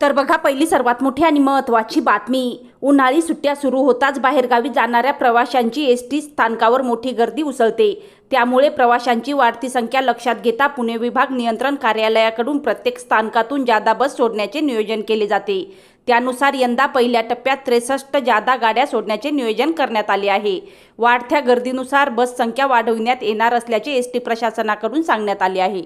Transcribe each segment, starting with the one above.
तर बघा पहिली सर्वात मोठी आणि महत्त्वाची बातमी. उन्हाळी सुट्ट्या सुरू होताच बाहेरगावी जाणाऱ्या प्रवाशांची एस टी स्थानकावर मोठी गर्दी उसळते. त्यामुळे प्रवाशांची वाढती संख्या लक्षात घेता पुणे विभाग नियंत्रण कार्यालयाकडून प्रत्येक स्थानकातून जादा बस सोडण्याचे नियोजन केले जाते. त्यानुसार यंदा पहिल्या टप्प्यात त्रेसष्ट जादा गाड्या सोडण्याचे नियोजन करण्यात आले आहे. वाढत्या गर्दीनुसार बस संख्या वाढविण्यात येणार असल्याचे एस टी प्रशासनाकडून सांगण्यात आले आहे.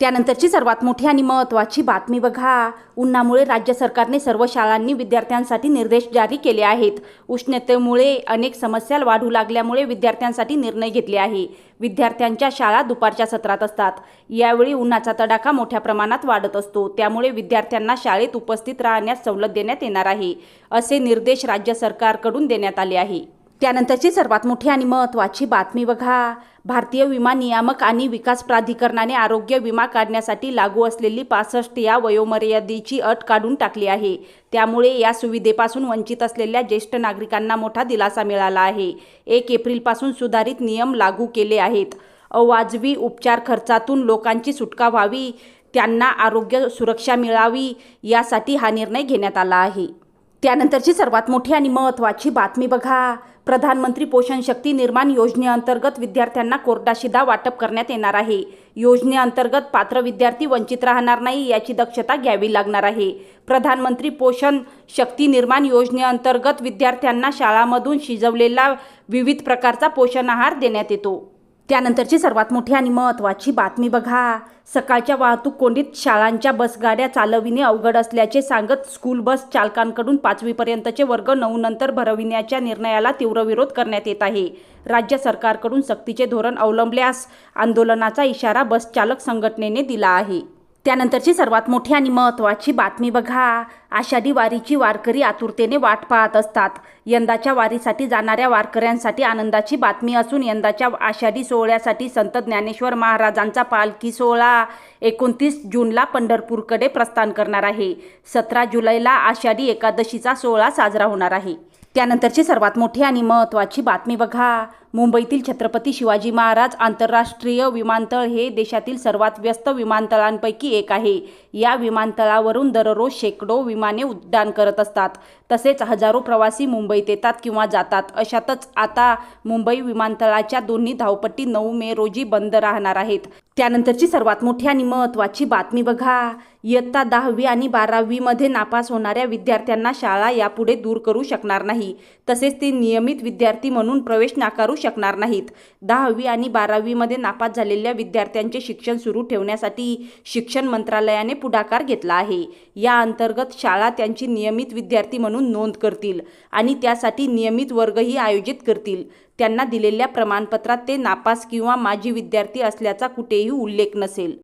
त्यानंतरची सर्वात मोठी आणि महत्त्वाची बातमी बघा. उन्हामुळे राज्य सरकारने सर्व शाळांनी विद्यार्थ्यांसाठी निर्देश जारी केले आहेत. उष्णतेमुळे अनेक समस्या वाढू लागल्यामुळे विद्यार्थ्यांसाठी निर्णय घेतले आहे. विद्यार्थ्यांच्या शाळा दुपारच्या सत्रात असतात. यावेळी उन्हाचा तडाखा मोठ्या प्रमाणात वाढत असतो. त्यामुळे विद्यार्थ्यांना शाळेत उपस्थित राहण्यास सवलत देण्यात येणार आहे असे निर्देश राज्य सरकारकडून देण्यात आले आहे. त्यानंतरची सर्वात मोठी आणि महत्त्वाची बातमी बघा. भारतीय विमा नियामक आणि विकास प्राधिकरणाने आरोग्य विमा काढण्यासाठी लागू असलेली पासष्ट या वयोमर्यादेची अट काढून टाकली आहे. त्यामुळे या सुविधेपासून वंचित असलेल्या ज्येष्ठ नागरिकांना मोठा दिलासा मिळाला आहे. एक एप्रिलपासून सुधारित नियम लागू केले आहेत. अवाजवी उपचार खर्चातून लोकांची सुटका व्हावी त्यांना आरोग्य सुरक्षा मिळावी यासाठी हा निर्णय घेण्यात आला आहे. त्यानंतरची सर्वात मोठी आणि महत्त्वाची बातमी बघा. प्रधानमंत्री पोषण शक्ती निर्माण योजनेअंतर्गत विद्यार्थ्यांना कोरडाशिदा वाटप करण्यात येणार आहे. योजनेअंतर्गत पात्र विद्यार्थी वंचित राहणार नाही याची दक्षता घ्यावी लागणार आहे. प्रधानमंत्री पोषण शक्ती निर्माण योजनेअंतर्गत विद्यार्थ्यांना शाळामधून शिजवलेला विविध प्रकारचा पोषण आहार देण्यात येतो. त्यानंतरची सर्वात मोठी आणि महत्त्वाची बातमी बघा. सकाळच्या वाहतूक कोंडीत शाळांच्या बसगाड्या चालविणे अवघड असल्याचे सांगत स्कूल बस चालकांकडून पाचवीपर्यंतचे वर्ग नऊ नंतर भरविण्याच्या निर्णयाला तीव्र विरोध करण्यात येत आहे. राज्य सरकारकडून सक्तीचे धोरण अवलंबल्यास आंदोलनाचा इशारा बसचालक संघटनेने दिला आहे. त्यानंतरची सर्वात मोठी आणि महत्त्वाची बातमी बघा. आषाढी वारीची वारकरी आतुरतेने वाट पाहत असतात. यंदाच्या वारीसाठी जाणाऱ्या वारकऱ्यांसाठी आनंदाची बातमी असून यंदाच्या आषाढी सोहळ्यासाठी संत ज्ञानेश्वर महाराजांचा पालखी सोहळा एकोणतीस जूनला पंढरपूरकडे प्रस्थान करणार आहे. सतरा जुलैला आषाढी एकादशीचा सोहळा साजरा होणार आहे. त्यानंतरची सर्वात मोठी आणि महत्त्वाची बातमी बघा. मुंबईतील छत्रपती शिवाजी महाराज आंतरराष्ट्रीय विमानतळ हे देशातील सर्वात व्यस्त विमानतळांपैकी एक आहे. या विमानतळावरून दररोज शेकडो विमाने उड्डाण करत असतात. तसेच हजारो प्रवासी मुंबईत येतात किंवा जातात. अशातच आता मुंबई विमानतळाच्या दोन्ही धावपट्टी नऊ मे रोजी बंद राहणार आहेत. त्यानंतरची सर्वात मोठी आणि महत्त्वाची बातमी बघा. इयत्ता दहावी आणि बारावीमध्ये नापास होणाऱ्या विद्यार्थ्यांना शाळा यापुढे दूर करू शकणार नाही. तसेच ते नियमित विद्यार्थी म्हणून प्रवेश नाकारू शकणार नाहीत. दहावी आणि बारावीमध्ये नापास झालेल्या विद्यार्थ्यांचे शिक्षण सुरू ठेवण्यासाठी शिक्षण मंत्रालयाने पुढाकार घेतला आहे. या अंतर्गत शाळा त्यांची नियमित विद्यार्थी म्हणून नोंद करतील आणि त्यासाठी नियमित वर्गही आयोजित करतील. त्यांना दिलेल्या प्रमाणपत्रात ते नापास किंवा माजी विद्यार्थी असल्याचा कुठेही उल्लेख नसेल.